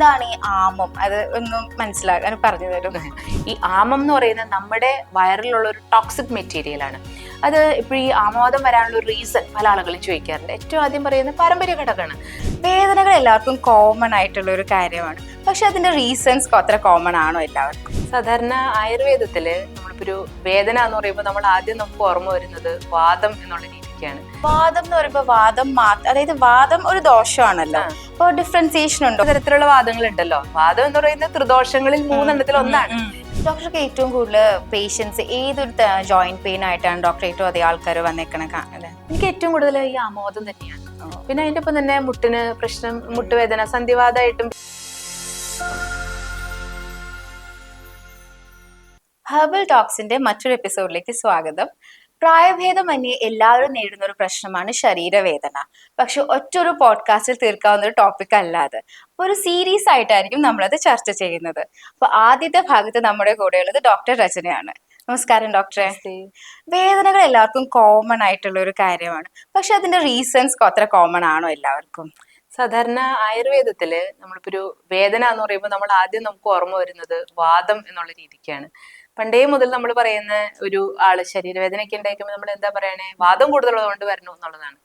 എന്താണ് ഈ ആമം? അത് ഒന്നും മനസ്സിലാക്കാൻ പറഞ്ഞു തരും. ഈ ആമം എന്ന് പറയുന്നത് നമ്മുടെ വയറിലുള്ള ഒരു ടോക്സിക് മെറ്റീരിയൽ ആണ്. അത് ഇപ്പോൾ ഈ ആമവാദം വരാനുള്ള ഒരു റീസൺ പല ആളുകളും ചോദിക്കാറുണ്ട്. ഏറ്റവും ആദ്യം പറയുന്നത് പാരമ്പര്യ ഘടകമാണ്. വേദനകൾ എല്ലാവർക്കും കോമൺ ആയിട്ടുള്ള ഒരു കാര്യമാണ്. പക്ഷെ അതിന്റെ റീസൺസ് അത്ര കോമൺ ആണോ എല്ലാവർക്കും? സാധാരണ ആയുർവേദത്തിൽ നമ്മളിപ്പോൾ ഒരു വേദന എന്ന് പറയുമ്പോൾ നമ്മൾ ആദ്യം നമുക്ക് ഓർമ്മ വരുന്നത് വാദം എന്നുള്ള രീതിക്കാണ് വാദം എന്ന് പറയുമ്പോൾ വാദം അതായത് വാദം ഒരു ദോഷമാണല്ലോ. അപ്പൊ അപ്പോൾ ഡിഫറൻസിയേഷൻ ഉണ്ടോ? തരത്തിലുള്ള വാദങ്ങൾ ഉണ്ടല്ലോ വാദം എന്ന് പറയുന്നത് ത്രിദോഷങ്ങളിൽ മൂന്നെണ്ണത്തിൽ ഒന്നാണ്. ഡോക്ടർക്ക് ഏറ്റവും കൂടുതൽ പേഷ്യൻസ് ഏതൊരു ജോയിന്റ് പെയിൻ ആയിട്ടാണ് ഡോക്ടർ ഏറ്റവും അധികം ആൾക്കാർ വന്നേക്കണ കാണുന്നത് എനിക്ക് ഏറ്റവും കൂടുതൽ ഈ ആമോദം തന്നെയാണ്. പിന്നെ അതിന്റെ ഒപ്പം തന്നെ മുട്ടിന് പ്രശ്നം മുട്ടുവേദന സന്ധിവാദമായിട്ടും ഹെർബൽ ടോക്സിന്റെ മറ്റൊരു എപ്പിസോഡിലേക്ക് സ്വാഗതം. പ്രായഭേദമന്യേ എല്ലാവരും നേരിടുന്ന ഒരു പ്രശ്നമാണ് ശരീരവേദന. പക്ഷെ ഒറ്റൊരു പോഡ്കാസ്റ്റിൽ തീർക്കാവുന്ന ഒരു ടോപ്പിക് അല്ലാതെ അപ്പൊ ഒരു സീരീസ് ആയിട്ടായിരിക്കും നമ്മളത് ചർച്ച ചെയ്യുന്നത്. അപ്പൊ ആദ്യത്തെ ഭാഗത്ത് നമ്മുടെ കൂടെയുള്ളത് ഡോക്ടർ രചനയാണ്. നമസ്കാരം ഡോക്ടറെ വേദനകൾ എല്ലാവർക്കും കോമൺ ആയിട്ടുള്ള ഒരു കാര്യമാണ്. പക്ഷെ അതിന്റെ റീസൺസ് അത്ര കോമൺ ആണോ എല്ലാവർക്കും? സാധാരണ ആയുർവേദത്തിൽ നമ്മളിപ്പോ ഒരു വേദന എന്ന് പറയുമ്പോൾ നമ്മൾ ആദ്യം നമുക്ക് ഓർമ്മ വരുന്നത് വാദം എന്നുള്ള രീതിക്കാണ്. പണ്ടേ മുതൽ നമ്മൾ പറയുന്ന ഒരു ആൾ ശരീരവേദനയൊക്കെ ഉണ്ടായിരിക്കുമ്പോൾ നമ്മൾ എന്താ പറയണേ? വാദം കൂടുതലുള്ളതുകൊണ്ട് വരണു എന്നുള്ളതാണ്.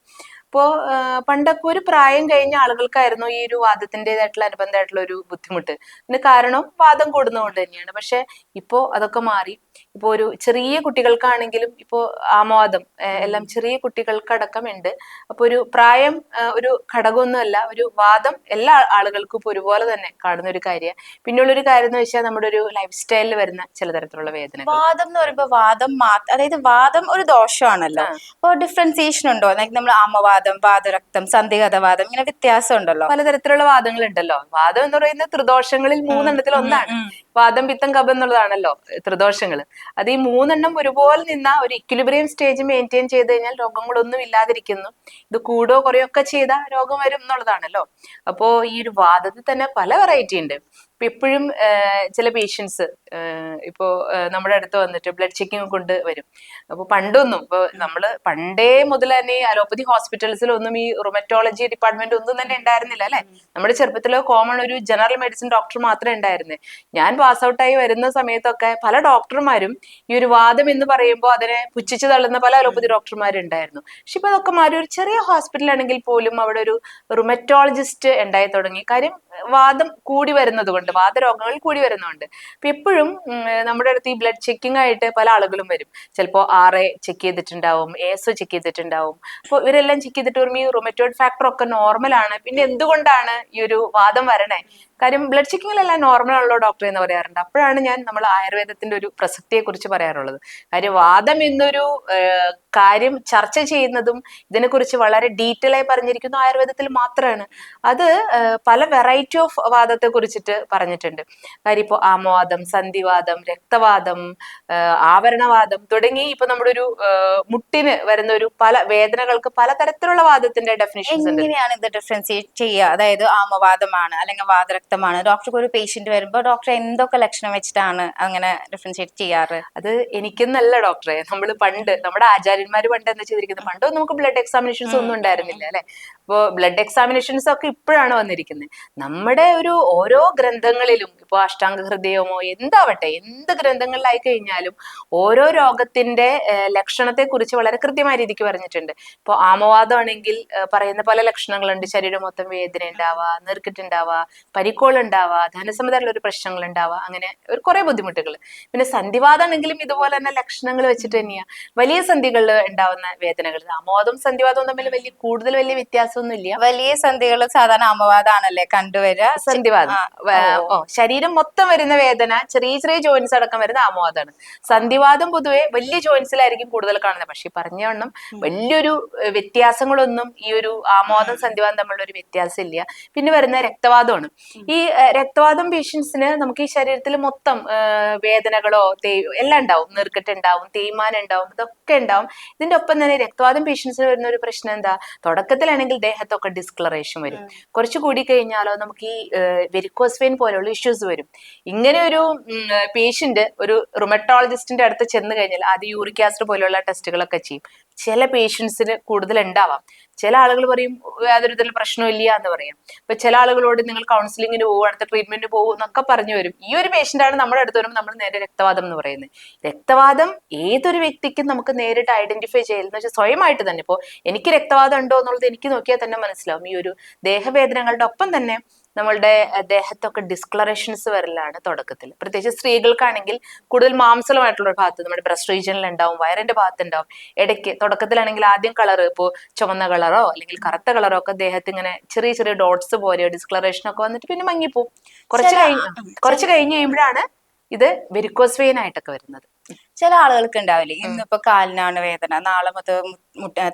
അപ്പോ ആ, പണ്ടൊക്കെ ഒരു പ്രായം കഴിഞ്ഞ ആളുകൾക്കായിരുന്നു ഈ ഒരു വാദത്തിന്റെതായിട്ടുള്ള അനുബന്ധമായിട്ടുള്ള ഒരു ബുദ്ധിമുട്ട്. ഇതിന് കാരണം വാദം കൂടുന്നതുകൊണ്ട് തന്നെയാണ്. പക്ഷെ ഇപ്പോ അതൊക്കെ മാറി. ഇപ്പോ ഒരു ചെറിയ കുട്ടികൾക്കാണെങ്കിലും ഇപ്പോ ആമവാദം എല്ലാം ചെറിയ കുട്ടികൾക്കടക്കം ഉണ്ട്. അപ്പൊ ഒരു പ്രായം ഒരു ഘടകമൊന്നുമല്ല ഒരു വാദം എല്ലാ ആളുകൾക്കും ഇപ്പൊ ഒരുപോലെ തന്നെ കാണുന്ന ഒരു കാര്യമാണ്. പിന്നെയുള്ളൊരു കാര്യം എന്ന് വെച്ചാൽ നമ്മുടെ ഒരു ലൈഫ് സ്റ്റൈലിൽ വരുന്ന ചില തരത്തിലുള്ള വേദന വാദം എന്ന് പറയുമ്പോൾ വാദം മാത്രം അതായത് വാദം ഒരു ദോഷമാണല്ലോ. അപ്പോൾ ഡിഫറൻസിയേഷൻ ഉണ്ടോ? ലൈക്ക് നമ്മൾ ആമവാദം വാതരക്തം സന്ധിഗതവാദം ഇങ്ങനെ വ്യത്യാസം ഉണ്ടല്ലോ പലതരത്തിലുള്ള വാദങ്ങൾ ഉണ്ടല്ലോ വാദം എന്ന് പറയുന്നത് ത്രിദോഷങ്ങളിൽ മൂന്നെണ്ണത്തിൽ ഒന്നാണ് വാദം പിത്തം കബ എന്നുള്ളതാണല്ലോ ത്രിദോഷങ്ങൾ അത് ഈ മൂന്നെണ്ണം ഒരുപോലെ നിന്ന ഒരു ഇക്വിലിബ്രിയം സ്റ്റേജ് മെയിന്റെയിൻ ചെയ്ത് കഴിഞ്ഞാൽ രോഗങ്ങളൊന്നും ഇല്ലാതിരിക്കുന്നു. ഇത് കൂടോ കുറയോ ഒക്കെ ചെയ്താൽ രോഗം വരും എന്നുള്ളതാണല്ലോ. അപ്പോ ഈ ഒരു വാദത്തിൽ തന്നെ പല വെറൈറ്റി ഉണ്ട്. ഇപ്പൊ ഇപ്പോഴും ചില പേഷ്യൻസ് ഇപ്പോ നമ്മുടെ അടുത്ത് വന്നിട്ട് ബ്ലഡ് ചെക്കിംഗ് കൊണ്ട് വരും. അപ്പൊ പണ്ടൊന്നും ഇപ്പൊ നമ്മൾ പണ്ടേ മുതൽ തന്നെ അലോപ്പതി ഹോസ്പിറ്റൽസിലൊന്നും ഈ റൊമറ്റോളജി ഡിപ്പാർട്ട്മെന്റ് ഒന്നും തന്നെ ഉണ്ടായിരുന്നില്ല അല്ലെ? നമ്മുടെ ചെറുപ്പത്തിലെ കോമൺ ഒരു ജനറൽ മെഡിസിൻ ഡോക്ടർ മാത്രമേ ഉണ്ടായിരുന്നേ. ഞാൻ പാസ് ഔട്ടായി വരുന്ന സമയത്തൊക്കെ പല ഡോക്ടർമാരും ഈ ഒരു വാദം എന്ന് പറയുമ്പോൾ അതിനെ പുച്ഛിച്ചു തള്ളുന്ന പല അലോപ്പതി ഡോക്ടർമാരുണ്ടായിരുന്നു പക്ഷെ ഇപ്പൊ അതൊക്കെ മാറി. ഒരു ചെറിയ ഹോസ്പിറ്റലാണെങ്കിൽ പോലും അവിടെ ഒരു റുമറ്റോളജിസ്റ്റ് ഉണ്ടായി തുടങ്ങി. കാര്യം വാദം കൂടി വരുന്നത് കൊണ്ട് വാദരോഗങ്ങൾ കൂടി വരുന്നതുകൊണ്ട്. അപ്പൊ എപ്പോഴും നമ്മുടെ അടുത്ത് ഈ ബ്ലഡ് ചെക്കിംഗ് ആയിട്ട് പല ആളുകളും വരും. ചിലപ്പോൾ ആർ എ ചെക്ക് ചെയ്തിട്ടുണ്ടാവും എസ് ചെക്ക് ചെയ്തിട്ടുണ്ടാവും. അപ്പോൾ ഇവരെല്ലാം ചെക്ക് ചെയ്തിട്ട് വരുമ്പോൾ ഈ റൊമറ്റോയിഡ് ഫാക്ടർ ഒക്കെ നോർമലാണ് പിന്നെ എന്തുകൊണ്ടാണ് ഈ ഒരു വാദം വരണേ? കാര്യം ബ്ലഡ് ചെക്കിങ്ങിലെല്ലാം നോർമൽ ആണല്ലോ ഡോക്ടർ എന്ന് പറയാറുണ്ട്. അപ്പോഴാണ് ഞാൻ നമ്മൾ ആയുർവേദത്തിന്റെ ഒരു പ്രസക്തിയെ കുറിച്ച് പറയാറുള്ളത്. കാര്യം വാദം എന്നൊരു കാര്യം ചർച്ച ചെയ്യുന്നതും ഇതിനെക്കുറിച്ച് വളരെ ഡീറ്റെയിൽ ആയി പറഞ്ഞിരിക്കുന്നു ആയുർവേദത്തിൽ മാത്രമാണ് അത് പല വെറൈറ്റി ഓഫ് വാദത്തെ കുറിച്ചിട്ട് പറഞ്ഞിട്ടുണ്ട്. കാര്യം ഇപ്പോൾ ആമവാദം സന്ധിവാദം രക്തവാദം ആവരണവാദം തുടങ്ങി ഇപ്പൊ നമ്മുടെ ഒരു മുട്ടിന് വരുന്ന ഒരു പല വേദനകൾക്ക് പലതരത്തിലുള്ള വാദത്തിന്റെ ഡെഫിനേഷൻസ് ഉണ്ട്. എങ്ങനെയാണ് ഇത് ഡിഫറൻസിയേറ്റ് ചെയ്യുക? അതായത് ആമവാദമാണ് അല്ലെങ്കിൽ വാദരക്തമാണ്. ഡോക്ടർക്ക് ഒരു പേഷ്യന്റ് വരുമ്പോൾ ഡോക്ടർ എന്തൊക്കെ ലക്ഷണം വെച്ചിട്ടാണ് അങ്ങനെ ഡിഫറൻഷിയേറ്റ് ചെയ്യാറ്? അത് എനിക്കെന്നല്ല ഡോക്ടറെ നമ്മൾ പണ്ട് നമ്മുടെ ആചാര്യന്മാര് പണ്ട് എന്താ ചെയ്തിരിക്കുന്നത് പണ്ടൊന്നും നമുക്ക് ബ്ലഡ് എക്സാമിനേഷൻസ് ഒന്നും ഉണ്ടായിരുന്നില്ല അല്ലെ? അപ്പോൾ ബ്ലഡ് എക്സാമിനേഷൻസ് ഒക്കെ ഇപ്പോഴാണ് വന്നിരിക്കുന്നത് നമ്മുടെ ഒരു ഓരോ ഗ്രന്ഥങ്ങളിലും ഇപ്പോൾ അഷ്ടാംഗ ഹൃദയമോ എന്താവട്ടെ എന്ത് ഗ്രന്ഥങ്ങളിലായി കഴിഞ്ഞാലും ഓരോ രോഗത്തിന്റെ ലക്ഷണത്തെ കുറിച്ച് വളരെ കൃത്യമായ രീതിക്ക് പറഞ്ഞിട്ടുണ്ട്. ഇപ്പോൾ ആമവാദമാണെങ്കിൽ പറയുന്ന പല ലക്ഷണങ്ങളുണ്ട്. ശരീരം മൊത്തം വേദന ഉണ്ടാവുക നീർക്കെട്ടുണ്ടാവുക പരിക്കോൾ ഉണ്ടാവുക ധനസമ്മതമുള്ള ഒരു പ്രശ്നങ്ങൾ ഉണ്ടാവുക അങ്ങനെ ഒരു കുറെ ബുദ്ധിമുട്ടുകൾ പിന്നെ സന്ധിവാദമാണെങ്കിലും ഇതുപോലെ തന്നെ ലക്ഷണങ്ങൾ വെച്ചിട്ട് തന്നെയാണ് വലിയ സന്ധികളിൽ ഉണ്ടാവുന്ന വേദനകൾ ആമവാദവും സന്ധിവാദവും തമ്മിൽ വലിയ കൂടുതൽ വലിയ വ്യത്യാസമൊന്നും ഇല്ല വലിയ സന്ധികൾ സാധാരണ അമവാദാണല്ലേ കണ്ടുവരിക. സന്ധിവാദം. ഓ. ശരീരം മൊത്തം വരുന്ന വേദന ചെറിയ ചെറിയ ജോയിന്റ്സ് അടക്കം വരുന്ന അമവാദമാണ് സന്ധിവാദം പൊതുവെ വലിയ ജോയിൻസിലായിരിക്കും കൂടുതൽ കാണുന്നത്. പക്ഷെ പറഞ്ഞ വണ്ണം വലിയൊരു വ്യത്യാസങ്ങളൊന്നും ഈ ഒരു ആമോദം സന്ധിവാദം തമ്മിലുള്ള ഒരു വ്യത്യാസം ഇല്ല പിന്നെ വരുന്ന രക്തവാദമാണ്. ഈ രക്തവാദം പേഷ്യൻസിന് നമുക്ക് ഈ ശരീരത്തിൽ മൊത്തം വേദനകളോ തേ എല്ലാം ഉണ്ടാവും. നീർക്കെട്ട് ഉണ്ടാവും തേയ്മാനം ഉണ്ടാവും ഇതൊക്കെ ഉണ്ടാവും. ഇതിന്റെ ഒപ്പം തന്നെ രക്തവാദം പേഷ്യൻസിന് വരുന്ന ഒരു പ്രശ്നം എന്താ? തുടക്കത്തിലാണെങ്കിൽ ദേഹത്തൊക്കെ ഡിസ്ക്ലറേഷൻ വരും. കുറച്ച് കൂടി കഴിഞ്ഞാലോ നമുക്ക് ഈ വെരിക്കോസ് വെയിൻ പോലെയുള്ള ഇഷ്യൂസ് വരും. ഇങ്ങനെ ഒരു പേഷ്യന്റ് ഒരു റുമറ്റോളജിസ്റ്റിന്റെ അടുത്ത് ചെന്ന് കഴിഞ്ഞാൽ ആദ്യം യൂറിക് ആസിഡ് പോലെയുള്ള ടെസ്റ്റുകളൊക്കെ ചെയ്യും. ചില പേഷ്യൻസിന് കൂടുതൽ ഉണ്ടാവാം ചില ആളുകൾ പറയും യാതൊരു വിധത്തിൽ പ്രശ്നമില്ല എന്ന് പറയാം. ഇപ്പൊ ചില ആളുകളോട് നിങ്ങൾ കൗൺസിലിങ്ങിന് പോകും അടുത്ത ട്രീറ്റ്മെന്റ് പോകും എന്നൊക്കെ പറഞ്ഞു വരും. ഈ ഒരു പേഷ്യന്റ് ആണ് നമ്മുടെ അടുത്ത് വരുമ്പോൾ നമ്മൾ നേരെ രക്തവാദം എന്ന് പറയുന്നത്. രക്തവാദം ഏതൊരു വ്യക്തിക്കും നമുക്ക് നേരിട്ട് ഐഡന്റിഫൈ ചെയ്യുന്നത് വെച്ചാൽ സ്വയമായിട്ട് തന്നെ. ഇപ്പോൾ എനിക്ക് രക്തവാദം ഉണ്ടോ എന്നുള്ളത് എനിക്ക് നോക്കിയാൽ തന്നെ മനസ്സിലാവും. ഈ ഒരു ദേഹവേദനകളുടെ ഒപ്പം തന്നെ നമ്മളുടെ ദേഹത്തൊക്കെ ഡിസ്ക്ലറേഷൻസ് വരലാണ് തുടക്കത്തിൽ. പ്രത്യേകിച്ച് സ്ത്രീകൾക്കാണെങ്കിൽ കൂടുതൽ മാംസളമായിട്ടുള്ള ഒരു ഭാഗത്ത് നമ്മുടെ ബ്രസ്റ്റ് റീജിയനിൽ ഉണ്ടാവും വയറിന്റെ ഭാഗത്ത് ഉണ്ടാവും. ഇടയ്ക്ക് തുടക്കത്തിലാണെങ്കിൽ ആദ്യം കളർ ഇപ്പോൾ ചുവന്ന കളറോ അല്ലെങ്കിൽ കറുത്ത കളറോ ഒക്കെ ദേഹത്ത് ഇങ്ങനെ ചെറിയ ചെറിയ ഡോട്ട്സ് പോലെയോ ഡിസ്ക്ലറേഷൻ ഒക്കെ വന്നിട്ട് പിന്നെ മങ്ങിപ്പോവും. കുറച്ച് കഴിഞ്ഞ് കുറച്ച് കഴിഞ്ഞ് കഴിയുമ്പോഴാണ് ഇത് വെരിക്കോസ് വെയിൻ ആയിട്ടൊക്കെ വരുന്നത്. ചില ആളുകൾക്ക് ഉണ്ടാവില്ലേ ഇന്നിപ്പോ കാലിനാണ് വേദന നാളെ മുതൽ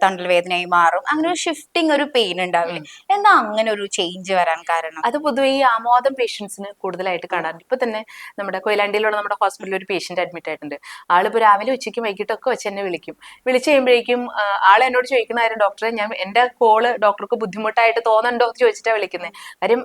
തണ്ടൽ വേദനയായി മാറും. അങ്ങനെ ഒരു ഷിഫ്റ്റിംഗ് ഒരു പെയിൻ ഉണ്ടാവില്ലേ? എന്നാ അങ്ങനെ ഒരു ചേഞ്ച് വരാൻ കാരണം? അത് പൊതുവെ ഈ ആമോദം പേഷ്യൻസിന് കൂടുതലായിട്ട് കാണാറുണ്ട്. ഇപ്പൊ തന്നെ നമ്മുടെ കൊയിലാണ്ടിയിലുള്ള നമ്മുടെ ഹോസ്പിറ്റലിൽ ഒരു പേഷ്യന്റ് അഡ്മിറ്റ് ആയിട്ടുണ്ട്. ആളിപ്പോ രാവിലെ ഉച്ചയ്ക്കും വൈകിട്ടൊക്കെ വെച്ച് എന്നെ വിളിക്കും. വിളിച്ചു കഴിയുമ്പോഴേക്കും ആൾ എന്നോട് ചോദിക്കുന്ന കാര്യം ഡോക്ടറെ ഞാൻ എന്റെ കോൾ ഡോക്ടർക്ക് ബുദ്ധിമുട്ടായിട്ട് തോന്നുന്നുണ്ടോ? എന്ന് ചോദിച്ചിട്ടാണ് വിളിക്കുന്നത് കാര്യം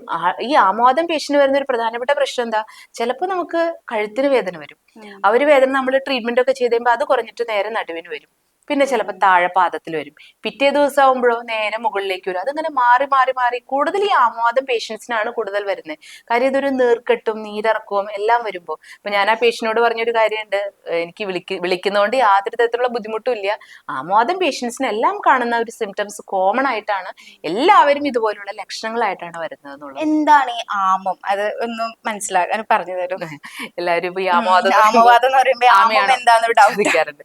ഈ ആമോദം പേഷ്യന്റ് വരുന്ന ഒരു പ്രധാനപ്പെട്ട പ്രശ്നം എന്താ? ചിലപ്പോൾ നമുക്ക് കഴുത്തിന് വേദന വരും. ആ ഒരു വേദന നമ്മൾ ട്രീറ്റ്മെന്റ് ഒക്കെ ചെയ്ത് കഴിയുമ്പോൾ അത് കുറഞ്ഞിട്ട് നേരെ നടുവിന് വരും. പിന്നെ ചിലപ്പോൾ താഴെ പാദത്തിൽ വരും. പിറ്റേ ദിവസം ആവുമ്പോഴോ നേരെ മുകളിലേക്ക് വരും. അതിങ്ങനെ മാറി മാറി മാറി കൂടുതൽ ഈ ആമോദം പേഷ്യൻസിനാണ് കൂടുതൽ വരുന്നത്. കാര്യം ഇതൊരു നീർക്കെട്ടും നീരിറക്കവും എല്ലാം വരുമ്പോൾ ഇപ്പൊ ഞാൻ ആ പേഷ്യനോട് പറഞ്ഞൊരു കാര്യമുണ്ട്. എനിക്ക് വിളിക്ക വിളിക്കുന്നതുകൊണ്ട് യാതൊരു തരത്തിലുള്ള ബുദ്ധിമുട്ടും ഇല്ല. ആമോദം പേഷ്യൻസിന് എല്ലാം കാണുന്ന ഒരു സിംറ്റംസ് കോമൺ ആയിട്ടാണ് എല്ലാവരും ഇതുപോലുള്ള ലക്ഷണങ്ങളായിട്ടാണ് വരുന്നത് എന്നുള്ളത് എന്താണ് ഈ ആമം? അത് ഒന്നും മനസ്സിലാക്കാൻ പറഞ്ഞു തരും. എല്ലാവരും ഇപ്പൊ ഈ ആമോദം ആമവാദം എന്ന് പറയുമ്പോൾ ആമയാണ് എന്താണെന്ന് ചോദിക്കാറുണ്ട്.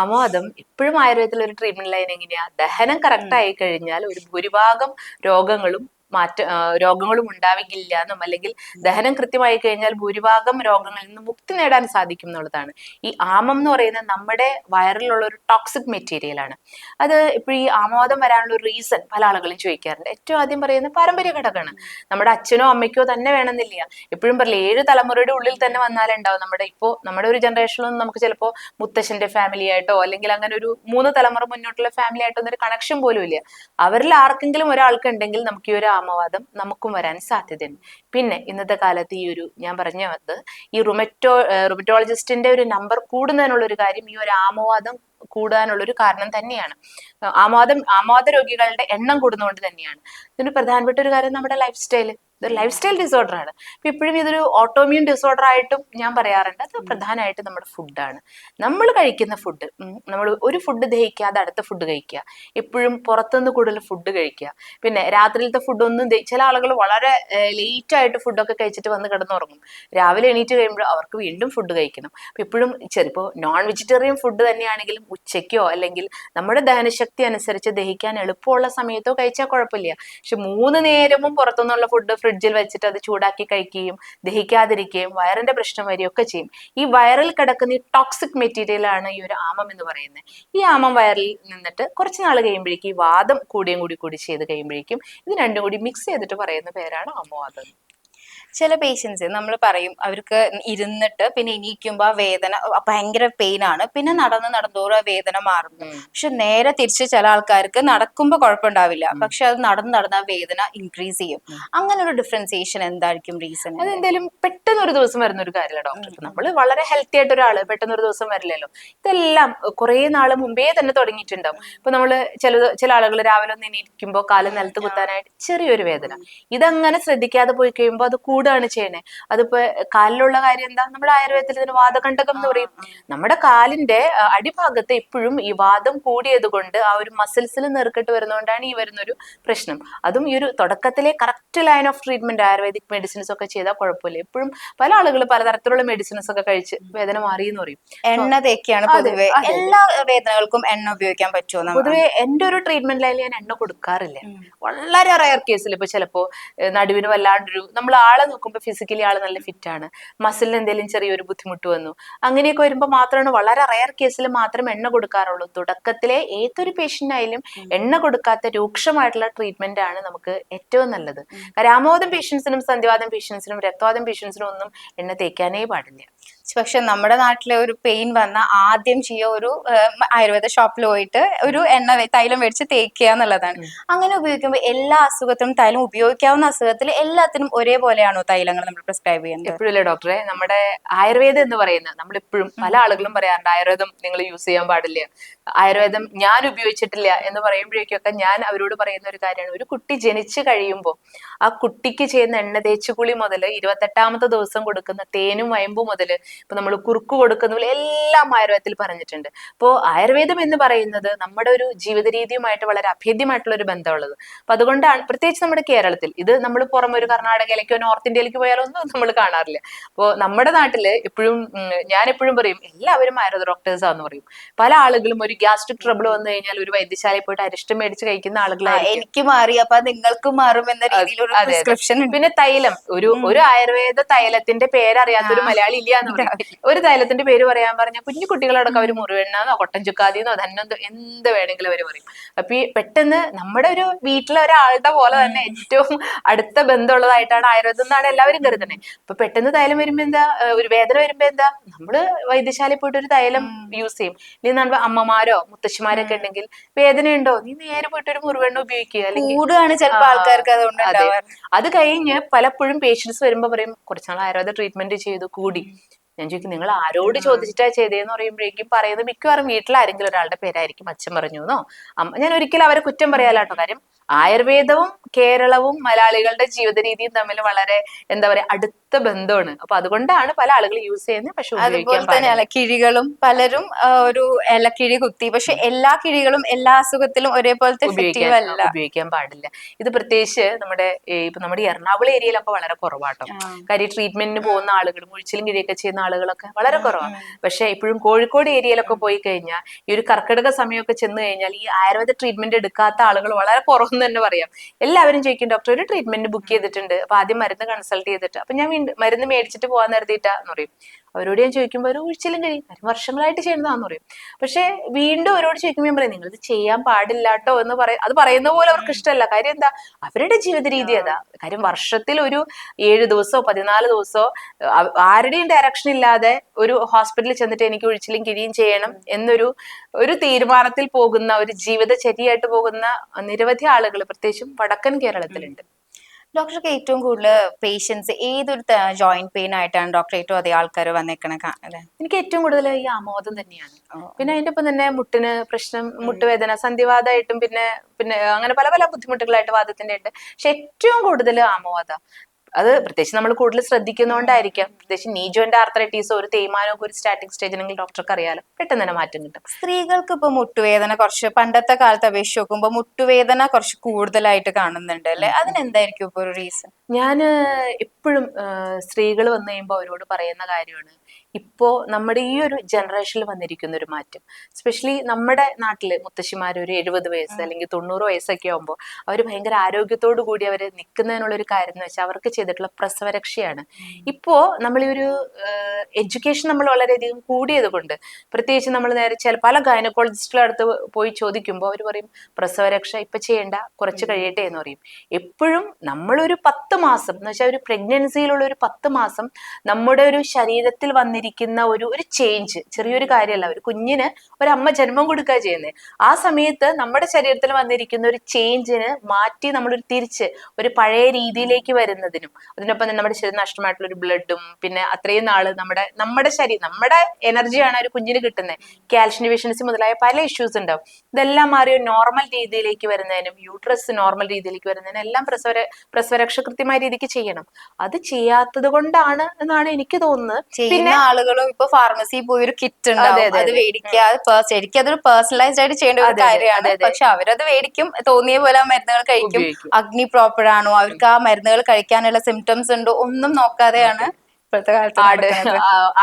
ആമോദം ഇപ്പോഴും ആയുർവേദത്തിൽ ഒരു ട്രീറ്റ്മെന്റ് ലൈൻ എങ്ങനെയാ? ദഹനം കറക്റ്റ് ആയി കഴിഞ്ഞാൽ ഒരു ഭൂരിഭാഗം രോഗങ്ങളും മാറ്റ രോഗങ്ങളും ഉണ്ടാവില്ല എന്നും അല്ലെങ്കിൽ ദഹനം കൃത്യമായി കഴിഞ്ഞാൽ ഭൂരിഭാഗം രോഗങ്ങളിൽ നിന്ന് മുക്തി നേടാൻ സാധിക്കും എന്നുള്ളതാണ്. ഈ ആമം എന്ന് പറയുന്നത് നമ്മുടെ വയറിലുള്ള ഒരു ടോക്സിക് മെറ്റീരിയൽ ആണ്. അത് ഇപ്പോൾ ഈ ആമോദം വരാനുള്ള ഒരു റീസൺ പല ആളുകളും ചോദിക്കാറുണ്ട്. ഏറ്റവും ആദ്യം പറയുന്ന പാരമ്പര്യ ഘടകമാണ്. നമ്മുടെ അച്ഛനോ അമ്മയ്ക്കോ തന്നെ വേണമെന്നില്ല. എപ്പോഴും പറയില്ല ഏഴ് തലമുറയുടെ ഉള്ളിൽ തന്നെ വന്നാലേ ഉണ്ടാവും. നമ്മുടെ ഇപ്പോൾ നമ്മുടെ ഒരു ജനറേഷനിലൊന്നും നമുക്ക് ചിലപ്പോൾ മുത്തശ്ശന്റെ ഫാമിലി ആയിട്ടോ അല്ലെങ്കിൽ അങ്ങനെ ഒരു മൂന്ന് തലമുറ മുന്നോട്ടുള്ള ഫാമിലി ആയിട്ടോ ഒരു കണക്ഷൻ പോലും ഇല്ല. അവരിൽ ആർക്കെങ്കിലും ഒരാൾക്ക് ഉണ്ടെങ്കിൽ നമുക്ക് ഈ ഒരു ആമവാദം നമുക്കും വരാൻ സാധ്യതയുണ്ട്. പിന്നെ ഇന്നത്തെ കാലത്ത് ഈ ഒരു ഞാൻ പറഞ്ഞത് ഈ റുമറ്റോ റുമറ്റോളജിസ്റ്റിന്റെ ഒരു നമ്പർ കൂടുന്നതിനുള്ള ഒരു കാര്യം ഈ ഒരു ആമവാദം കൂടാനുള്ള ഒരു കാരണം തന്നെയാണ്. അഹ് ആമവാദം ആമവാദ രോഗികളുടെ എണ്ണം കൂടുന്നതുകൊണ്ട് തന്നെയാണ്. ഇതിന് പ്രധാനപ്പെട്ട ഒരു കാര്യം നമ്മുടെ ലൈഫ് സ്റ്റൈൽ ഇതൊരു ലൈഫ് സ്റ്റൈൽ ഡിസോർഡർ ആണ്. അപ്പൊ ഇപ്പോഴും ഇതൊരു ഓട്ടോമ്യൂൺ ഡിസോർഡർ ആയിട്ടും ഞാൻ പറയാറുണ്ട്. അത് പ്രധാനമായിട്ട് നമ്മുടെ ഫുഡാണ് നമ്മൾ കഴിക്കുന്ന ഫുഡ് നമ്മൾ ഒരു ഫുഡ് ദഹിക്കാതെ അടുത്ത ഫുഡ് കഴിക്കുക. എപ്പോഴും പുറത്തുനിന്ന് കൂടുതൽ ഫുഡ് കഴിക്കുക. പിന്നെ രാത്രിയിലത്തെ ഫുഡൊന്നും ചില ആളുകൾ വളരെ ലേറ്റ് ആയിട്ട് ഫുഡൊക്കെ കഴിച്ചിട്ട് വന്ന് കിടന്നുറങ്ങും. രാവിലെ എണീറ്റ് കഴിയുമ്പോൾ അവർക്ക് വീണ്ടും ഫുഡ് കഴിക്കണം. അപ്പൊ എപ്പോഴും ചിലപ്പോൾ നോൺ വെജിറ്റേറിയൻ ഫുഡ് തന്നെയാണെങ്കിലും ഉച്ചയ്ക്കോ അല്ലെങ്കിൽ നമ്മുടെ ദഹനശക്തി അനുസരിച്ച് ദഹിക്കാൻ എളുപ്പമുള്ള സമയത്തോ കഴിച്ചാൽ കുഴപ്പമില്ല. പക്ഷെ മൂന്ന് നേരവും പുറത്തുനിന്നുള്ള ഫുഡ് ഫ്രിഡ്ജിൽ വെച്ചിട്ട് അത് ചൂടാക്കി കഴിക്കുകയും ദഹിക്കാതിരിക്കുകയും വയറിന്റെ പ്രശ്നം വരികയൊക്കെ ചെയ്യും. ഈ വയറിൽ കിടക്കുന്ന ഈ ടോക്സിക് മെറ്റീരിയൽ ആണ് ഈ ഒരു ആമം എന്ന് പറയുന്നത്. ഈ ആമം വയറിൽ നിന്നിട്ട് കുറച്ച് നാൾ കഴിയുമ്പോഴേക്കും ഈ വാദം കൂടിയും കൂടി കൂടി ചെയ്ത് കഴിയുമ്പോഴേക്കും ഇത് രണ്ടും കൂടി മിക്സ് ചെയ്തിട്ട് പറയുന്ന പേരാണ് ആമവാദം. ചില പേഷ്യൻസ് നമ്മൾ പറയും അവർക്ക് ഇരുന്നിട്ട് പിന്നെ എണീക്കുമ്പോൾ ആ വേദന ഭയങ്കര പെയിൻ ആണ്. പിന്നെ നടന്ന് നടന്നോറും ആ വേദന മാറും. പക്ഷെ നേരെ തിരിച്ച് ചില ആൾക്കാർക്ക് നടക്കുമ്പോൾ കുഴപ്പമുണ്ടാവില്ല. പക്ഷെ അത് നടന്ന് നടന്ന് ആ വേദന ഇൻക്രീസ് ചെയ്യും. അങ്ങനെ ഒരു ഡിഫറൻസിയേഷൻ എന്തായിരിക്കും റീസൺ അതെന്തായാലും പെട്ടെന്ന് ഒരു ദിവസം വരുന്ന ഒരു കാര്യമല്ല ഡോക്ടർ നമ്മൾ വളരെ ഹെൽത്തി ആയിട്ട് ഒരാൾ പെട്ടെന്ന് ഒരു ദിവസം വരില്ലല്ലോ. ഇതെല്ലാം കുറെ നാൾ മുമ്പേ തന്നെ തുടങ്ങിയിട്ടുണ്ടാവും. ഇപ്പൊ നമ്മൾ ചില ചില ആളുകൾ രാവിലെ ഒന്ന് എണീക്കുമ്പോൾ കാൽ നിലത്ത് കുത്താനായിട്ട് ചെറിയൊരു വേദന. ഇതങ്ങനെ ശ്രദ്ധിക്കാതെ പോയി കഴിയുമ്പോൾ അത് കൂടുകയാണ് ചെയ്യണേ. അതിപ്പോ കാലിലുള്ള കാര്യം എന്താ? നമ്മുടെ ആയുർവേദത്തിൽ ഇതിന് വാദകണ്ഠകം എന്ന് പറയും. നമ്മുടെ കാലിന്റെ അടിഭാഗത്ത് എപ്പോഴും ഈ വാദം കൂടിയത് കൊണ്ട് ആ ഒരു മസിൽസിൽ നെറുക്കിട്ട് വരുന്നതുകൊണ്ടാണ് ഈ വരുന്നൊരു പ്രശ്നം. അതും ഈ ഒരു തുടക്കത്തിലെ correct line of treatment Ayurvedic medicines ഒക്കെ ചെയ്താൽ കുഴപ്പമില്ല. എപ്പോഴും പല ആളുകൾ പലതരത്തിലുള്ള മെഡിസിൻസ് ഒക്കെ കഴിച്ച് വേദന മാറി എന്ന് പറയും. എണ്ണ തേക്കാണ് പൊതുവെ. എല്ലാ വേദനകൾക്കും എണ്ണ ഉപയോഗിക്കാൻ പറ്റുമോ പൊതുവേ എന്റെ ഒരു ട്രീറ്റ്മെന്റ് ലൈനിൽ ഞാൻ എണ്ണ കൊടുക്കാറില്ല. വളരെ റയർ കേസിൽ ഇപ്പൊ ചിലപ്പോ നടുവിന് വല്ലാണ്ടൊരു നമ്മൾ ആളെ നോക്കുമ്പോൾ ഫിസിക്കലി ആൾ നല്ല ഫിറ്റ് ആണ്. മസിലിന് എന്തെങ്കിലും ചെറിയൊരു ബുദ്ധിമുട്ട് വന്നു. അങ്ങനെയൊക്കെ വരുമ്പോൾ മാത്രമാണ് വളരെ റയർ കേസിൽ മാത്രം എണ്ണ കൊടുക്കാറുള്ളൂ. തുടക്കത്തിലെ ഏതൊരു പേഷ്യന്റായാലും എണ്ണ കൊടുക്കാത്ത രൂക്ഷമായിട്ടുള്ള ട്രീറ്റ്മെന്റ് ആണ് നമുക്ക് ഏറ്റവും നല്ലത്. രാമോദം പേഷ്യൻസിനും സന്ധിവാദം പേഷ്യൻസിനും രക്തവാദം പേഷ്യൻസിനും ഒന്നും എണ്ണ തേക്കാനേ പാടില്ല. പക്ഷെ നമ്മുടെ നാട്ടിലെ ഒരു പെയിൻ വന്ന ആദ്യം ചെയ്യുക ഒരു ആയുർവേദ ഷോപ്പിൽ പോയിട്ട് ഒരു എണ്ണ തൈലം മേടിച്ച് തേക്കുക എന്നുള്ളതാണ്. അങ്ങനെ ഉപയോഗിക്കുമ്പോൾ എല്ലാ അസുഖത്തിനും തൈലം ഉപയോഗിക്കാവുന്ന അസുഖത്തിൽ എല്ലാത്തിനും ഒരേപോലെയാണോ തൈലങ്ങൾ നമ്മൾ പ്രിസ്ക്രൈബ് ചെയ്യുന്നത്? എപ്പോഴും ഡോക്ടറെ നമ്മുടെ ആയുർവേദം എന്ന് പറയുന്നത് നമ്മൾ എപ്പോഴും പല ആളുകളും പറയാറുണ്ട് ആയുർവേദം നിങ്ങൾ യൂസ് ചെയ്യാൻ പാടില്ല. ആയുർവേദം ഞാൻ ഉപയോഗിച്ചിട്ടില്ല എന്ന് പറയുമ്പോഴേക്കൊക്കെ ഞാൻ അവരോട് പറയുന്ന ഒരു കാര്യമാണ്. ഒരു കുട്ടി ജനിച്ചു കഴിയുമ്പോൾ ആ കുട്ടിക്ക് ചെയ്യുന്ന എണ്ണ തേച്ചുകുളി മുതൽ ഇരുപത്തെട്ടാമത്തെ ദിവസം കൊടുക്കുന്ന തേനും വയമ്പും മുതൽ ഇപ്പൊ നമ്മൾ കുറുക്ക് കൊടുക്കുന്ന പോലെ എല്ലാം ആയുർവേദത്തിൽ പറഞ്ഞിട്ടുണ്ട്. അപ്പോൾ ആയുർവേദം എന്ന് പറയുന്നത് നമ്മുടെ ഒരു ജീവിത രീതിയുമായിട്ട് വളരെ അഭേദ്യമായിട്ടുള്ള ഒരു ബന്ധമുള്ളത്. അപ്പൊ അതുകൊണ്ടാണ് പ്രത്യേകിച്ച് നമ്മുടെ കേരളത്തിൽ ഇത് നമ്മൾ പുറമെ ഒരു കർണാടകയിലേക്കോ നോർത്ത് ഇന്ത്യയിലേക്ക് പോയാലോ ഒന്നും നമ്മൾ കാണാറില്ല. അപ്പോൾ നമ്മുടെ നാട്ടിൽ എപ്പോഴും ഞാൻ എപ്പോഴും പറയും എല്ലാവരും ആയുർവേദ ഡോക്ടേഴ്സ് ആണെന്ന് പറയും. പല ആളുകളും ഒരു ഗ്യാസ്ട്രിക് ട്രബിൾ വന്നു കഴിഞ്ഞാൽ ഒരു വൈദ്യശാലയിൽ പോയിട്ട് അരിഷ്ടം മേടിച്ച് കഴിക്കുന്ന ആളുകളാണ് എനിക്ക് മാറി. അപ്പൊ നിങ്ങൾക്ക് മാറും എന്ന രീതിയിൽ ഒരു. പ്രിസ്ക്രിപ്ഷൻ പിന്നെ തൈലം. ഒരു ഒരു ആയുർവേദ തൈലത്തിന്റെ പേരറിയാത്ത ഒരു. മലയാളി ഇല്ല പറയും. ഒരു തൈലത്തിന്റെ പേര് പറയാൻ പറഞ്ഞാൽ കുഞ്ഞു കുട്ടികളടക്കം അവർ മുറിവെണ്ണന്നോ കൊട്ടൻ ചുക്കാതിന്നോ ധന്നെന്തോ എന്ത് വേണമെങ്കിലും അവർ പറയും. അപ്പൊ ഈ പെട്ടെന്ന് നമ്മുടെ ഒരു വീട്ടിലെ ഒരാളുടെ പോലെ തന്നെ ഏറ്റവും അടുത്ത ബന്ധമുള്ളതായിട്ടാണ് ആയുർവേദം എന്നാണ് എല്ലാവരും കരുതുന്നത് അപ്പൊ പെട്ടെന്ന് തൈലം വരുമ്പോ എന്താ ഒരു വേദന വരുമ്പോ എന്താ നമ്മൾ വൈദ്യശാലയിൽ പോയിട്ട് ഒരു തൈലം യൂസ് ചെയ്യും. ഇല്ലെന്നാണ് നമ്മുടെ അമ്മമാരോ മുത്തശ്ശിമാരൊക്കെ ഉണ്ടെങ്കിൽ വേദനയുണ്ടോ? നീ നേരെ പോയിട്ട് ഒരു മുറിവെണ്ണ ഉപയോഗിക്കുക അല്ലെങ്കിൽ കൂടുകയാണ് ചിലപ്പോൾ ആൾക്കാർക്ക് അതുകൊണ്ട് അതെ. കഴിഞ്ഞ് പലപ്പോഴും പേഷ്യൻസ് വരുമ്പോൾ പറയും കുറച്ചാൾ ആയുർവേദ ട്രീറ്റ്മെന്റ് ചെയ്തു കൂടി. ഞാൻ ചോദിക്കും നിങ്ങൾ ആരോട് ചോദിച്ചിട്ടാ ചെയ്തതെന്ന് പറയുമ്പോഴേക്കും പറയുന്നത് മിക്കവാറും വീട്ടിൽ ആരെങ്കിലും ഒരാളുടെ പേരായിരിക്കും അച്ഛൻ പറഞ്ഞു എന്നോ? അമ്മ ഞാൻ ഒരിക്കലും അവരെ കുറ്റം പറയാലാട്ടോ കാര്യം ആയുർവേദവും കേരളവും മലയാളികളുടെ ജീവിത രീതിയും തമ്മിൽ വളരെ എന്താ പറയാ അടുത്ത ബന്ധമാണ്. അപ്പൊ അതുകൊണ്ടാണ് പല ആളുകൾ യൂസ് ചെയ്യുന്നത് പക്ഷെ അതുപോലെ തന്നെ. ഇലക്കിഴികളും പലരും ഒരു ഇലക്കിഴി കുത്തി. പക്ഷെ എല്ലാ കിഴികളും എല്ലാ അസുഖത്തിലും ഒരേപോലത്തെ ഉപയോഗിക്കാൻ പാടില്ല. ഇത് പ്രത്യേകിച്ച് നമ്മുടെ ഇപ്പൊ നമ്മുടെ എറണാകുളം ഏരിയയിലൊക്കെ വളരെ കുറവാട്ടോ. കാര്യം ട്രീറ്റ്മെന്റിന് പോകുന്ന ആളുകൾ മുഴിച്ചിലും കിഴിയൊക്കെ ചെയ്യുന്ന ആളുകളൊക്കെ വളരെ കുറവാണ്. പക്ഷെ ഇപ്പോഴും കോഴിക്കോട് ഏരിയയിലൊക്കെ പോയി കഴിഞ്ഞാൽ ഈ ഒരു കർക്കിടക സമയമൊക്കെ ചെന്ന് കഴിഞ്ഞാൽ ഈ ആയുർവേദ ട്രീറ്റ്മെന്റ് എടുക്കാത്ത ആളുകൾ വളരെ കുറവെന്ന് തന്നെ പറയാം. എല്ലാവരും ചോദിക്കും ഡോക്ടർ ഒരു ട്രീറ്റ്മെന്റ് ബുക്ക് ചെയ്തിട്ടുണ്ട്. അപ്പൊ ആദ്യം മരുന്ന് കൺസൾട്ട് ചെയ്തിട്ട്. അപ്പൊ ഞാൻ വീണ്ടും മരുന്ന് മേടിച്ചിട്ട് പോകാൻ നിർത്തിയിട്ടാന്ന് പറയും. അവരോട് ഞാൻ ചോദിക്കുമ്പോൾ ഒരു ഉഴിച്ചിലും കഴിയും കാര്യം വർഷങ്ങളായിട്ട് ചെയ്യുന്നതാന്ന് പറയും. പക്ഷെ വീണ്ടും അവരോട് ചോദിക്കുമ്പോൾ ഞാൻ പറയും നിങ്ങൾ ഇത് ചെയ്യാൻ പാടില്ലാട്ടോ എന്ന് പറയും അത് പറയുന്ന പോലെ അവർക്ക് ഇഷ്ടമല്ല. കാര്യം എന്താ? അവരുടെ ജീവിത രീതി അതാ. കാര്യം വർഷത്തിൽ ഒരു ഏഴ് ദിവസമോ പതിനാല് ദിവസമോ ആരുടെയും ഡയറക്ഷൻ ഇല്ലാതെ ഒരു ഹോസ്പിറ്റലിൽ ചെന്നിട്ട് എനിക്ക് ഒഴിച്ചിലും കിഴിയും ചെയ്യണം എന്നൊരു ഒരു തീരുമാനത്തിൽ പോകുന്ന ഒരു ജീവിതചര്യയായിട്ട് പോകുന്ന നിരവധി ആളുകൾ പ്രത്യേകിച്ചും വടക്കൻ കേരളത്തിലുണ്ട്. ഡോക്ടർക്ക് ഏറ്റവും കൂടുതൽ പേഷ്യൻസ് ഏതൊരു ജോയിന്റ് പെയിൻ ആയിട്ടാണ് ഡോക്ടർ ഏറ്റവും അധികം ആൾക്കാർ വന്നേക്കണ എനിക്ക് ഏറ്റവും കൂടുതൽ ഈ ആമോദം തന്നെയാണ്. പിന്നെ അതിന്റെ ഒപ്പം തന്നെ മുട്ടിന് പ്രശ്നം മുട്ടുവേദന സന്ധിവാദമായിട്ടും പിന്നെ പിന്നെ അങ്ങനെ പല പല ബുദ്ധിമുട്ടുകളായിട്ട് വാദത്തിന്റെ ഉണ്ട് പക്ഷെ ഏറ്റവും കൂടുതൽ ആമോദ അത് പ്രത്യേകിച്ച് നമ്മൾ കൂടുതൽ ശ്രദ്ധിക്കുന്നതുകൊണ്ടായിരിക്കാം പ്രത്യേകിച്ച് നീജോന്റെ ആർത്രൈറ്റീസോ ഒരു തേയ്മാനോ ഒരു സ്റ്റാറ്റിക് സ്റ്റേജിനെങ്കിൽ ഡോക്ടർക്ക് അറിയാലോ. പെട്ടെന്ന് തന്നെ മാറ്റം കിട്ടും. സ്ത്രീകൾക്ക് ഇപ്പൊ മുട്ടുവേദന കുറച്ച് പണ്ടത്തെ കാലത്ത് അപേക്ഷിച്ച് നോക്കുമ്പോൾ മുട്ടുവേദന കുറച്ച് കൂടുതലായിട്ട് കാണുന്നുണ്ട് അല്ലെ? അതിനെന്തായിരിക്കും ഇപ്പൊ ഒരു റീസൺ ഞാൻ എപ്പോഴും സ്ത്രീകൾ വന്നു കഴിയുമ്പോൾ അവരോട് പറയുന്ന കാര്യമാണ്. ഇപ്പോ നമ്മുടെ ഈ ഒരു ജനറേഷനിൽ വന്നിരിക്കുന്ന ഒരു മാറ്റം. സ്പെഷ്യലി നമ്മുടെ നാട്ടിൽ മുത്തശ്ശിമാർ ഒരു എഴുപത് വയസ്സ് അല്ലെങ്കിൽ തൊണ്ണൂറ് വയസ്സൊക്കെ ആകുമ്പോൾ അവർ ഭയങ്കര ആരോഗ്യത്തോടു കൂടി അവർ നിൽക്കുന്നതിനുള്ള ഒരു കാര്യം എന്ന് വെച്ചാൽ അവർക്ക് ചെയ്തിട്ടുള്ള പ്രസവരക്ഷയാണ്. ഇപ്പോ നമ്മൾ ഈ ഒരു എഡ്യൂക്കേഷൻ നമ്മൾ വളരെയധികം കൂടിയത് കൊണ്ട് പ്രത്യേകിച്ച് നമ്മൾ നേരെ ചില പല ഗൈനക്കോളജിസ്റ്റുകളുടെ അടുത്ത് പോയി ചോദിക്കുമ്പോൾ അവർ പറയും പ്രസവരക്ഷ ഇപ്പൊ ചെയ്യേണ്ട കുറച്ച് കഴിയട്ടെ എന്ന് പറയും. എപ്പോഴും നമ്മളൊരു പത്ത് മാസം എന്ന് വെച്ചാൽ ഒരു പ്രഗ്നൻസിയിലുള്ള ഒരു പത്ത് മാസം നമ്മുടെ ഒരു ശരീരത്തിൽ വന്നിരിക്കുന്ന ഒരു ഒരു ചേഞ്ച് ചെറിയൊരു കാര്യമല്ല. ഒരു കുഞ്ഞിന് അമ്മ ജന്മം കൊടുക്കുക ചെയ്യുന്നത് ആ സമയത്ത് നമ്മുടെ ശരീരത്തിൽ വന്നിരിക്കുന്ന ഒരു ചേഞ്ചിന് മാറ്റി നമ്മളൊരു തിരിച്ച് ഒരു പഴയ രീതിയിലേക്ക് വരുന്നതിനും അതിനൊപ്പം തന്നെ നമ്മുടെ ശരീരം നഷ്ടമായിട്ടുള്ള ഒരു ബ്ലഡും പിന്നെ അത്രയും നാൾ നമ്മുടെ നമ്മുടെ ശരീരം നമ്മുടെ എനർജിയാണ് ഒരു കുഞ്ഞിന് കിട്ടുന്നത് കാൽഷ്യം ഡിഫിഷ്യൻസി മുതലായ പല ഇഷ്യൂസ് ഉണ്ടാവും. ഇതെല്ലാം മാറി ഒരു നോർമൽ രീതിയിലേക്ക് വരുന്നതിനും യൂട്രസ് നോർമൽ രീതിയിലേക്ക് വരുന്നതിനും എല്ലാം പ്രസവ പ്രസവരക്ഷ കൃത്യമായ രീതിക്ക് ചെയ്യണം. അത് ചെയ്യാത്തത് കൊണ്ടാണ് എന്നാണ് എനിക്ക് തോന്നുന്നത്. ചെയ്യുന്ന ആളുകളും ഇപ്പൊ ഫാർമസിയിൽ പോയി ഒരു കിറ്റ് ഉണ്ടാവും. അത് മേടിക്കുക ശരിക്കും അതൊരു പേഴ്സണലൈസ്ഡ് ആയിട്ട് ചെയ്യേണ്ട ഒരു കാര്യമാണ്. പക്ഷെ അവരത് മേടിക്കും തോന്നിയ പോലെ ആ മരുന്നുകൾ കഴിക്കും. അഗ്നി പ്രോപ്പർ ആണോ അവർക്ക് ആ മരുന്നുകൾ കഴിക്കാനുള്ള സിംറ്റംസ് ഉണ്ടോ? ഒന്നും നോക്കാതെയാണ് ഇപ്പോഴത്തെ കാലത്ത് ആട്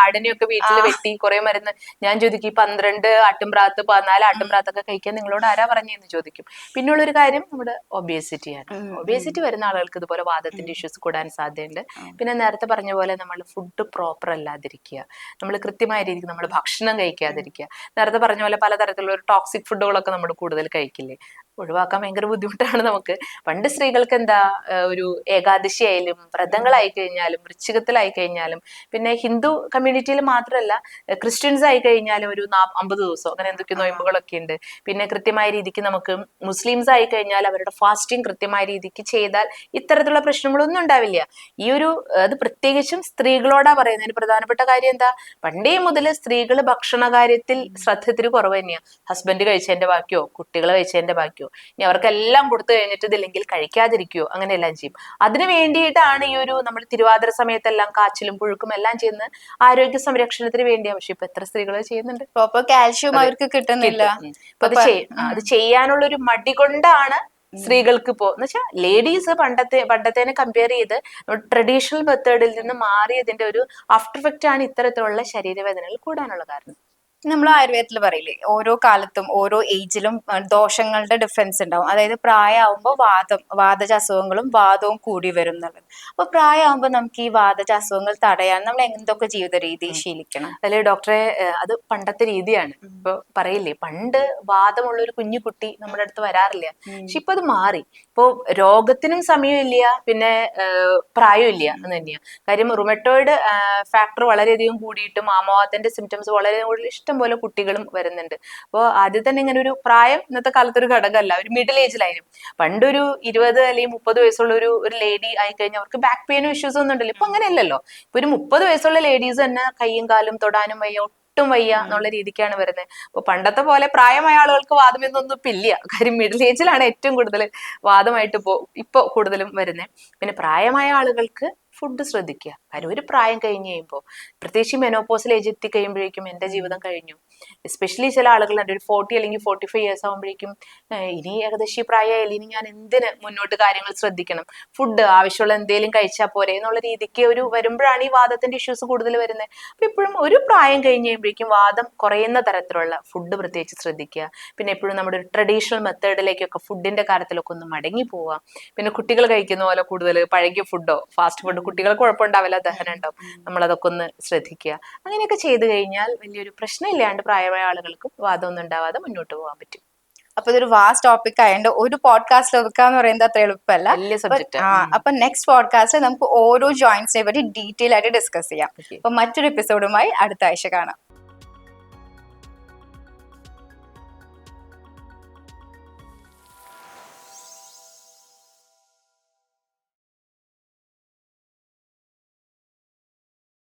ആടിനെയൊക്കെ വീട്ടിൽ വെട്ടി കുറെ മരുന്ന്. ഞാൻ ചോദിക്കും ഈ പന്ത്രണ്ട് ആട്ടുംപ്രാത്ത് പതിനാല് ആട്ടുംപ്രാത്തൊക്കെ കഴിക്കാൻ നിങ്ങളോട് ആരാ പറഞ്ഞെന്ന് ചോദിക്കും. പിന്നെയുള്ള ഒരു കാര്യം നമ്മുടെ ഒബേസിറ്റിയാണ് ആണ്. ഒബേസിറ്റി വരുന്ന ആളുകൾക്ക് ഇതുപോലെ വാദത്തിന്റെ ഇഷ്യൂസ് കൂടാൻ സാധ്യതയുണ്ട്. പിന്നെ നേരത്തെ പറഞ്ഞ പോലെ നമ്മൾ ഫുഡ് പ്രോപ്പർ അല്ലാതിരിക്കുക. നമ്മൾ കൃത്യമായ രീതിക്ക് നമ്മൾ ഭക്ഷണം കഴിക്കാതിരിക്കുക. നേരത്തെ പറഞ്ഞ പോലെ പലതരത്തിലുള്ള ഒരു ടോക്സിക് ഫുഡുകളൊക്കെ നമ്മൾ കൂടുതൽ കഴിക്കില്ലേ? ഒഴിവാക്കാൻ ഭയങ്കര ബുദ്ധിമുട്ടാണ് നമുക്ക്. പണ്ട് സ്ത്രീകൾക്ക് എന്താ ഒരു ഏകാദശി ആയാലും വ്രതങ്ങളായി കഴിഞ്ഞാലും വൃശ്ചികത്തിലായി കഴിഞ്ഞാലും പിന്നെ ഹിന്ദു കമ്മ്യൂണിറ്റിയിൽ മാത്രമല്ല ക്രിസ്ത്യൻസ് ആയി കഴിഞ്ഞാലും ഒരു നാ അമ്പത് ദിവസം അങ്ങനെ എന്തൊക്കെ നോയമ്പുകളൊക്കെ ഉണ്ട് പിന്നെ കൃത്യമായ രീതിക്ക് നമുക്ക് മുസ്ലിംസ് ആയി കഴിഞ്ഞാൽ അവരുടെ ഫാസ്റ്റിംഗ് കൃത്യമായ രീതിക്ക് ചെയ്താൽ ഇത്തരത്തിലുള്ള പ്രശ്നങ്ങളൊന്നും ഉണ്ടാവില്ല. ഈ ഒരു അത് പ്രത്യേകിച്ചും സ്ത്രീകളോടാ പറയുന്നതിന് അതിന് പ്രധാനപ്പെട്ട കാര്യം എന്താ? പണ്ടേ മുതൽ സ്ത്രീകൾ ഭക്ഷണ കാര്യത്തിൽ ശ്രദ്ധ ഇത്തിരി കുറവ് തന്നെയാണ് ഹസ്ബൻഡ് കഴിച്ചതിന്റെ ബാക്കിയോ കുട്ടികൾ കഴിച്ചതിന്റെ ബാക്കിയോ ഇനി അവർക്കെല്ലാം കൊടുത്തു കഴിഞ്ഞിട്ട് ഇതില്ലെങ്കിൽ കഴിക്കാതിരിക്കുകയോ അങ്ങനെയെല്ലാം ചെയ്യും. അതിനു വേണ്ടിയിട്ടാണ് ഈ ഒരു നമ്മൾ തിരുവാതിര സമയത്തെല്ലാം കാച്ചിലും പുഴുക്കും എല്ലാം ചെയ്യുന്ന ആരോഗ്യ സംരക്ഷണത്തിന് വേണ്ടിയാണ് പക്ഷെ ഇപ്പൊ എത്ര സ്ത്രീകൾ ചെയ്യുന്നുണ്ട്? കാൽഷ്യം അവർക്ക് കിട്ടുന്നില്ല. അത് ചെയ്യാനുള്ള ഒരു മടി കൊണ്ടാണ് സ്ത്രീകൾക്ക് ഇപ്പോ എന്ന് വെച്ചാൽ ലേഡീസ് പണ്ടത്തെ പണ്ടത്തേനെ കമ്പയർ ചെയ്ത് ട്രഡീഷണൽ മെത്തേഡിൽ നിന്ന് മാറിയതിന്റെ ഒരു ആഫ്റ്റർ എഫക്റ്റ് ആണ് ഇത്തരത്തിലുള്ള ശരീരവേദനകൾ കൂടാനുള്ള കാരണം. നമ്മൾ ആയുർവേദത്തിൽ പറയില്ലേ ഓരോ കാലത്തും ഓരോ ഏജിലും ദോഷങ്ങളുടെ ഡിഫറൻസ് ഉണ്ടാവും. അതായത് പ്രായമാകുമ്പോൾ വാദം വാതജ അസുഖങ്ങളും വാദവും കൂടി വരും എന്നുള്ളത്. അപ്പൊ പ്രായമാകുമ്പോൾ നമുക്ക് ഈ വാതജ അസുഖങ്ങൾ തടയാൻ നമ്മൾ എന്തൊക്കെ ജീവിത രീതി ശീലിക്കണം? അതിൽ ഡോക്ടറെ അത് പണ്ടത്തെ രീതിയാണ്. ഇപ്പൊ പറയില്ലേ പണ്ട് വാദമുള്ള ഒരു കുഞ്ഞു കുട്ടി നമ്മുടെ അടുത്ത് വരാറില്ല. പക്ഷെ ഇപ്പൊ അത് മാറി. ഇപ്പോ രോഗത്തിനും സമയമില്ല പിന്നെ പ്രായമില്ല എന്ന് തന്നെയാണ് കാര്യം റുമറ്റോയിഡ് ഫാക്ടർ വളരെയധികം കൂടിയിട്ട് ആമവാദത്തിന്റെ സിംറ്റംസ് വളരെ കൂടുതൽ ഇഷ്ടംപോലെ കുട്ടികളും വരുന്നുണ്ട്. അപ്പോൾ ആദ്യം തന്നെ ഇങ്ങനെ ഒരു പ്രായം ഇന്നത്തെ കാലത്ത് ഒരു ഘടകമല്ല ഒരു മിഡിൽ ഏജിലായാലും പണ്ടൊരു ഇരുപത് അല്ലെങ്കിൽ മുപ്പത് വയസ്സുള്ള ഒരു ഒരു ലേഡി ആയി കഴിഞ്ഞാൽ അവർക്ക് ബാക്ക് പെയിനും ഇഷ്യൂസ് ഒന്നും ഉണ്ടല്ലോ. ഇപ്പൊ അങ്ങനെയല്ലല്ലോ. ഇപ്പൊ ഒരു മുപ്പത് വയസ്സുള്ള ലേഡീസ് തന്നെ കൈയും കാലും തൊടാനും വയ്യ ഒട്ടും വയ്യ എന്നുള്ള രീതിക്കാണ് വരുന്നത്. അപ്പൊ പണ്ടത്തെ പോലെ പ്രായമായ ആളുകൾക്ക് വാദം എന്നൊന്നും ഇപ്പൊ ഇല്ല. കാര്യം മിഡിൽ ഏജിലാണ് ഏറ്റവും കൂടുതൽ വാദമായിട്ട് ഇപ്പോ ഇപ്പൊ കൂടുതലും വരുന്നത്. പിന്നെ പ്രായമായ ആളുകൾക്ക് ഫുഡ് ശ്രദ്ധിക്കുക. കാര്യം ഒരു പ്രായം കഴിഞ്ഞ് കഴിയുമ്പോൾ പ്രത്യേകിച്ച് മെനോപോസിൽ ഏജ് എത്തി കഴിയുമ്പോഴേക്കും എന്റെ ജീവിതം കഴിഞ്ഞു. എസ്പെഷ്യലി ചില ആളുകളുണ്ട് ഒരു ഫോർട്ടി അല്ലെങ്കിൽ ഫോർട്ടി ഫൈവ് ഇയേഴ്സ് ആകുമ്പോഴേക്കും ഇനി ഏകദേശം പ്രായമായാലും ഇനി ഞാൻ എന്തിന് മുന്നോട്ട് കാര്യങ്ങൾ ശ്രദ്ധിക്കണം? ഫുഡ് ആവശ്യമുള്ള എന്തെങ്കിലും കഴിച്ചാൽ പോരെ എന്നുള്ള രീതിക്ക് ഒരു വരുമ്പോഴാണ് ഈ വാദത്തിന്റെ ഇഷ്യൂസ് കൂടുതൽ വരുന്നത്. അപ്പൊ ഇപ്പോഴും ഒരു പ്രായം കഴിഞ്ഞ് കഴിയുമ്പോഴേക്കും വാദം കുറയുന്ന തരത്തിലുള്ള ഫുഡ് പ്രത്യേകിച്ച് ശ്രദ്ധിക്കുക. പിന്നെ എപ്പോഴും നമ്മുടെ ഒരു ട്രഡീഷണൽ മെത്തേഡിലേക്കൊക്കെ ഫുഡിന്റെ കാര്യത്തിലൊക്കെ ഒന്ന് മടങ്ങി പോവുക. പിന്നെ കുട്ടികൾ കഴിക്കുന്ന പോലെ കൂടുതൽ പഴകിയ ഫുഡോ ഫാസ്റ്റ് ഫുഡ് കുട്ടികൾക്ക് കുഴപ്പമുണ്ടാവില്ല ദഹനം ഉണ്ടാവും. നമ്മളതൊക്കെ ഒന്ന് ശ്രദ്ധിക്കുക. അങ്ങനെയൊക്കെ ചെയ്തു കഴിഞ്ഞാൽ വലിയൊരു പ്രശ്നമില്ലാണ്ട് പ്രായമായ ആളുകൾക്കും വാദമൊന്നും ഉണ്ടാവാതെ മുന്നോട്ട് പോകാൻ പറ്റും. അപ്പൊ ഇതൊരു വാസ്റ്റ് ടോപ്പിക് ആയതുകൊണ്ട് ഒരു പോഡ്കാസ്റ്റിൽ ഒതുക്കാന്ന് പറയുന്നത് അത്ര എളുപ്പമല്ല. അപ്പൊ- നെക്സ്റ്റ് പോഡ്കാസ്റ്റിൽ നമുക്ക് ഓരോ ജോയിന്റ്സിനെ പറ്റി ഡീറ്റെയിൽ ആയിട്ട് ഡിസ്കസ് ചെയ്യാം. അപ്പൊ മറ്റൊരു എപ്പിസോഡുമായി അടുത്ത ആഴ്ച കാണാം.